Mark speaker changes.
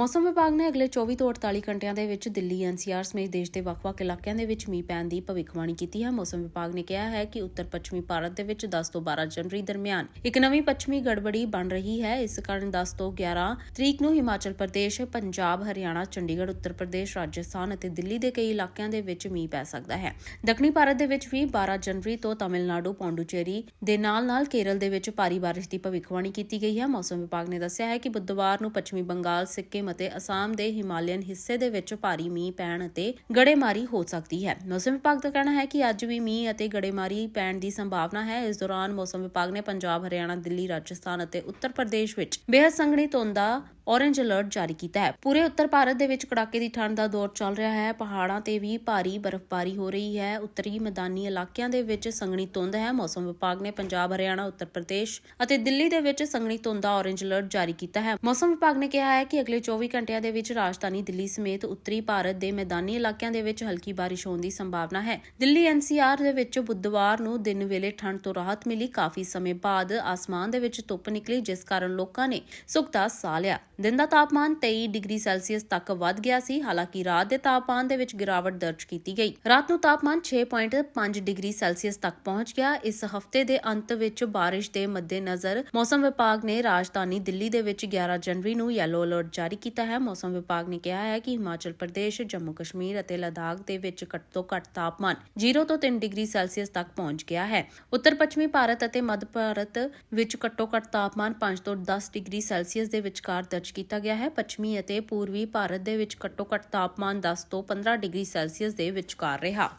Speaker 1: ਮੌਸਮ ਵਿਭਾਗ ਨੇ ਅਗਲੇ 24 ਤੋਂ 48 ਘੰਟਿਆਂ ਦੇ ਵਿੱਚ ਦਿੱਲੀ, ਐਨਸੀਆਰ ਸਮੇਤ ਦੇਸ਼ ਦੇ ਵੱਖ-ਵੱਖ ਇਲਾਕਿਆਂ ਦੇ ਵਿੱਚ ਮੀਂਹ ਪੈਣ ਦੀ ਭਵਿੱਖਬਾਣੀ ਕੀਤੀ ਹੈ। ਮੌਸਮ ਵਿਭਾਗ ਨੇ ਕਿਹਾ ਹੈ ਕਿ ਉੱਤਰ ਪੱਛਮੀ ਭਾਰਤ ਦੇ ਵਿੱਚ 10 ਤੋਂ 12 ਜਨਵਰੀ ਦਰਮਿਆਨ ਇੱਕ ਨਵੀਂ ਪੱਛਮੀ ਗੜਬੜੀ ਬਣ ਰਹੀ ਹੈ। ਇਸ ਕਾਰਨ 10 ਤੋਂ 11 ਤਰੀਕ ਨੂੰ ਹਿਮਾਚਲ ਪ੍ਰਦੇਸ਼, ਪੰਜਾਬ, ਹਰਿਆਣਾ, ਚੰਡੀਗੜ੍ਹ, ਉੱਤਰ ਪ੍ਰਦੇਸ਼, ਰਾਜਸਥਾਨ ਅਤੇ ਦਿੱਲੀ ਦੇ ਕਈ ਇਲਾਕਿਆਂ ਦੇ ਵਿੱਚ ਮੀਂਹ ਪੈ ਸਕਦਾ ਹੈ। ਦੱਖਣੀ ਭਾਰਤ ਦੇ ਵਿੱਚ ਵੀ 12 ਜਨਵਰੀ ਤੋਂ ਤਾਮਿਲਨਾਡੂ, ਪੌਂਡੂਚੇਰੀ ਦੇ ਨਾਲ-ਨਾਲ ਕੇਰਲ ਦੇ ਵਿੱਚ ਭਾਰੀ ਬਾਰਿਸ਼ ਦੀ ਭਵਿੱਖਬਾਣੀ ਕੀਤੀ ਗਈ ਹੈ। ਮੌਸਮ ਵਿਭਾਗ ਨੇ ਦੱਸਿਆ ਹੈ ਕਿ ਬੁੱਧਵਾਰ ਨੂੰ ਪੱਛਮੀ ਬੰਗਾਲ ਸਿੱਕਿਮ ਅਤੇ ਅਸਾਮ ਦੇ ਹਿਮਾਲਯਨ ਹਿੱਸੇ ਦੇ ਵਿੱਚ ਭਾਰੀ ਮੀਂਹ ਪੈਣ ਅਤੇ ਗੜੇਮਾਰੀ ਹੋ ਸਕਦੀ ਹੈ। ਮੌਸਮ ਵਿਭਾਗ ਦਾ ਕਹਿਣਾ ਹੈ ਕਿ ਅੱਜ ਵੀ ਮੀਂਹ ਅਤੇ ਗੜੇਮਾਰੀ ਪੈਣ ਦੀ ਸੰਭਾਵਨਾ ਹੈ। ਇਸ ਦੌਰਾਨ ਮੌਸਮ ਵਿਭਾਗ ਨੇ ਪੰਜਾਬ, ਹਰਿਆਣਾ, ਦਿੱਲੀ, ਰਾਜਸਥਾਨ ਅਤੇ ਉੱਤਰ ਪ੍ਰਦੇਸ਼ ਵਿੱਚ ਬੇਹੱਦ ਸੰਘਣੀ ਧੁੰਦ ਦਾ ਔਰੇਂਜ ਅਲਰਟ ਜਾਰੀ ਕੀਤਾ ਹੈ। ਪੂਰੇ ਉੱਤਰ ਭਾਰਤ ਦੇ ਵਿੱਚ ਕੜਾਕੇ ਦੀ ਠੰਡ ਦਾ ਦੌਰ ਚੱਲ ਰਿਹਾ ਹੈ। ਪਹਾੜਾਂ ਤੇ ਵੀ ਭਾਰੀ ਬਰਫ਼ਬਾਰੀ ਹੋ ਰਹੀ ਹੈ। ਉੱਤਰੀ ਮੈਦਾਨੀ ਇਲਾਕਿਆਂ ਦੇ ਵਿੱਚ ਸੰਘਣੀ ਧੁੰਦ ਹੈ। ਮੌਸਮ ਵਿਭਾਗ ਨੇ ਪੰਜਾਬ, ਹਰਿਆਣਾ, ਉੱਤਰ ਪ੍ਰਦੇਸ਼ ਅਤੇ ਦਿੱਲੀ ਦੇ ਵਿੱਚ ਸੰਘਣੀ ਧੁੰਦ ਦਾ ਔਰੇਂਜ ਅਲਰਟ ਜਾਰੀ ਕੀਤਾ ਹੈ। ਮੌਸਮ ਵਿਭਾਗ ਨੇ ਕਿਹਾ ਹੈ ਕਿ ਅਗਲੇ 24 ਘੰਟਿਆਂ ਦੇ ਵਿੱਚ ਰਾਜਧਾਨੀ ਦਿੱਲੀ ਸਮੇਤ ਉੱਤਰੀ ਭਾਰਤ ਦੇ ਮੈਦਾਨੀ ਇਲਾਕਿਆਂ ਦੇ ਵਿੱਚ ਹਲਕੀ ਬਾਰਿਸ਼ ਹੋਣ ਦੀ ਸੰਭਾਵਨਾ ਹੈ। ਦਿੱਲੀ ਐਨਸੀਆਰ ਦੇ ਵਿੱਚ ਬੁੱਧਵਾਰ ਨੂੰ ਦਿਨ ਵੇਲੇ ਠੰਡ ਤੋਂ ਰਾਹਤ ਮਿਲੀ। ਕਾਫੀ ਸਮੇਂ ਬਾਅਦ ਆਸਮਾਨ ਦੇ ਵਿੱਚ ਧੁੱਪ ਨਿਕਲੀ, ਜਿਸ ਕਾਰਨ ਲੋਕਾਂ ਨੇ ਸੁੱਖ ਦਾ ਸਾਹ ਲਿਆ। ਦਿਨ ਦਾ ਤਾਪਮਾਨ 23 ਡਿਗਰੀ ਸੈਲਸੀਅਸ ਤੱਕ ਵੱਧ ਗਿਆ ਸੀ, ਹਾਲਾਂਕਿ ਰਾਤ ਦੇ ਤਾਪਮਾਨ ਦੇ ਵਿੱਚ ਗਿਰਾਵਟ ਦਰਜ ਕੀਤੀ ਗਈ। ਰਾਤ ਨੂੰ ਤਾਪਮਾਨ 6.5 ਡਿਗਰੀ ਸੈਲਸੀਅਸ ਤੱਕ ਪਹੁੰਚ ਗਿਆ। ਇਸ ਹਫ਼ਤੇ ਦੇ ਅੰਤ ਵਿੱਚ ਬਾਰਿਸ਼ ਦੇ ਮੱਦੇਨਜ਼ਰ ਮੌਸਮ ਵਿਭਾਗ ਨੇ ਰਾਜਧਾਨੀ ਦਿੱਲੀ ਦੇ ਵਿੱਚ 11 ਜਨਵਰੀ ਨੂੰ ਯੈਲੋ ਅਲਰਟ ਜਾਰੀ ਕੀਤਾ ਹੈ। ਮੌਸਮ ਵਿਭਾਗ ਨੇ ਕਿਹਾ ਹੈ ਕਿ ਹਿਮਾਚਲ ਪ੍ਰਦੇਸ਼, ਜੰਮੂ ਕਸ਼ਮੀਰ ਅਤੇ ਲਦਾਖ ਦੇ ਵਿੱਚ ਘੱਟ ਤੋਂ ਘੱਟ ਤਾਪਮਾਨ 0 ਤੋਂ 3 ਡਿਗਰੀ ਸੈਲਸੀਅਸ ਤੱਕ ਪਹੁੰਚ ਗਿਆ ਹੈ। ਉੱਤਰ ਪੱਛਮੀ ਭਾਰਤ ਅਤੇ ਮੱਧ ਭਾਰਤ ਵਿੱਚ ਘੱਟੋ ਘੱਟ ਤਾਪਮਾਨ 5 ਤੋਂ 10 ਡਿਗਰੀ ਸੈਲਸੀਅਸ ਦੇ ਵਿਚਕਾਰ ਦਰਜ ਕੀਤਾ ਗਿਆ ਹੈ। ਪੱਛਮੀ ਅਤੇ ਪੂਰਬੀ ਭਾਰਤ ਦੇ ਵਿੱਚ ਘੱਟੋ ਘੱਟ ਤਾਪਮਾਨ 10 ਤੋਂ 15 ਡਿਗਰੀ ਸੈਲਸੀਅਸ ਦੇ ਵਿਚਕਾਰ ਰਿਹਾ।